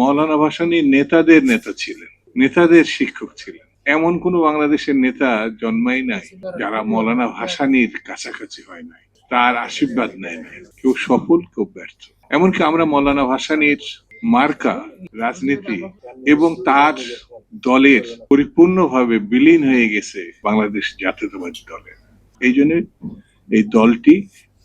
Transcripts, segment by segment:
মৌলানা ভাসানী নেতাদের নেতা ছিলেন, নেতাদের শিক্ষক ছিলেন। এমন কোন বাংলাদেশের নেতা জন্মাই নাই যারা মৌলানা ভাসানীর কাছাকাছি হয় নাই, তার আশীর্বাদ নেয় নাই। কেউ সফল, কেউ ব্যর্থ। এমনকি আমরা মৌলানা ভাসানীর মার্কা, রাজনীতি এবং তার দলের পরিপূর্ণভাবে বিলীন হয়ে গেছে বাংলাদেশ জাতীয়তাবাদী দলের এই জন্য এই দলটি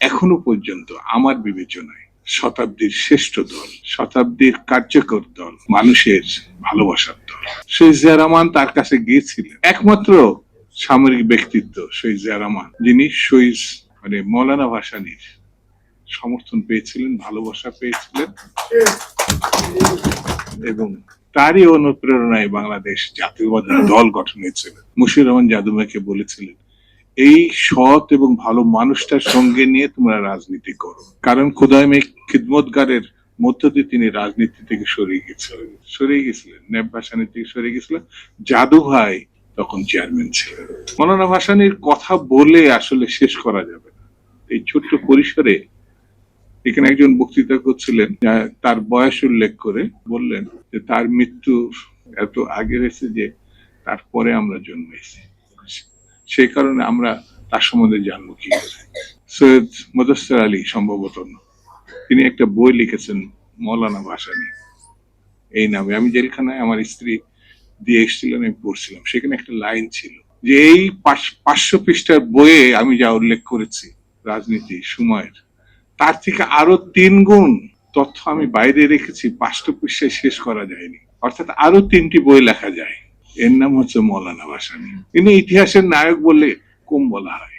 এখনও পর্যন্ত আমার বিবেচনায়। শতাব্দীর শ্রেষ্ঠ দল, শতাব্দীর কার্যকর দল, মানুষের ভালোবাসার দল। শহীদ জিয়া তার কাছে গিয়েছিলেন। একমাত্র সামরিক ব্যক্তিত্ব শহীদ জিয়া যিনি শহীদ মানে মৌলানা ভাসানীর সমর্থন পেয়েছিলেন, ভালোবাসা পেয়েছিলেন এবং তারই অনুপ্রেরণায় বাংলাদেশ জাতীয়বাদী দল গঠন হয়েছিল। মুশির রহমান যাদুমাকে বলেছিলেন এই সৎ এবং ভালো মানুষটার সঙ্গে নিয়ে তোমরা রাজনীতি করো। কারণ খোদাইমে খিদমতগারের মধ্য দিয়ে তিনি রাজনীতি থেকে সরিয়ে গেছিলেন। সরিয়ে গেছিলেন নেব ভাসানি থেকে সরিয়ে গেছিলেন। জাদু ভাই তখন চেয়ারম্যান ছিলেন। মৌলানা ভাসানির কথা বলে আসলে শেষ করা যাবে না। এই ছোট্ট পরিসরে এখানে একজন বক্তৃতা করছিলেন তার বয়স উল্লেখ করে বললেন যে, তার মৃত্যু এত আগে হয়েছে যে, তারপরে আমরা জন্মেছি। সেই কারণে আমরা তার সম্বন্ধে জানব কি করে। সৈয়দ মুদস্সর আলী সম্ভবত তিনি একটা বই লিখেছেন মৌলানা ভাসানী। এই নামে। আমি জেলখানায় আমার স্ত্রী দিয়ে এসেছিলেন, আমি পড়ছিলাম। সেখানে একটা লাইন ছিল যে, এই পাঁচ- পাঁচশো পৃষ্ঠার বইয়ে আমি যা উল্লেখ করেছি, রাজনীতি সময়ের তার থেকে আরও তিন গুণ তথ্য আমি বাইরে রেখেছি, পাঁচটা পৃষ্ঠায় শেষ করা যায়নি। অর্থাৎ আরও তিনটি বই লেখা যায়। এর নাম হচ্ছে মৌলানা ভাসানী। তিনি ইতিহাসের নায়ক বলে কম বলা হয়।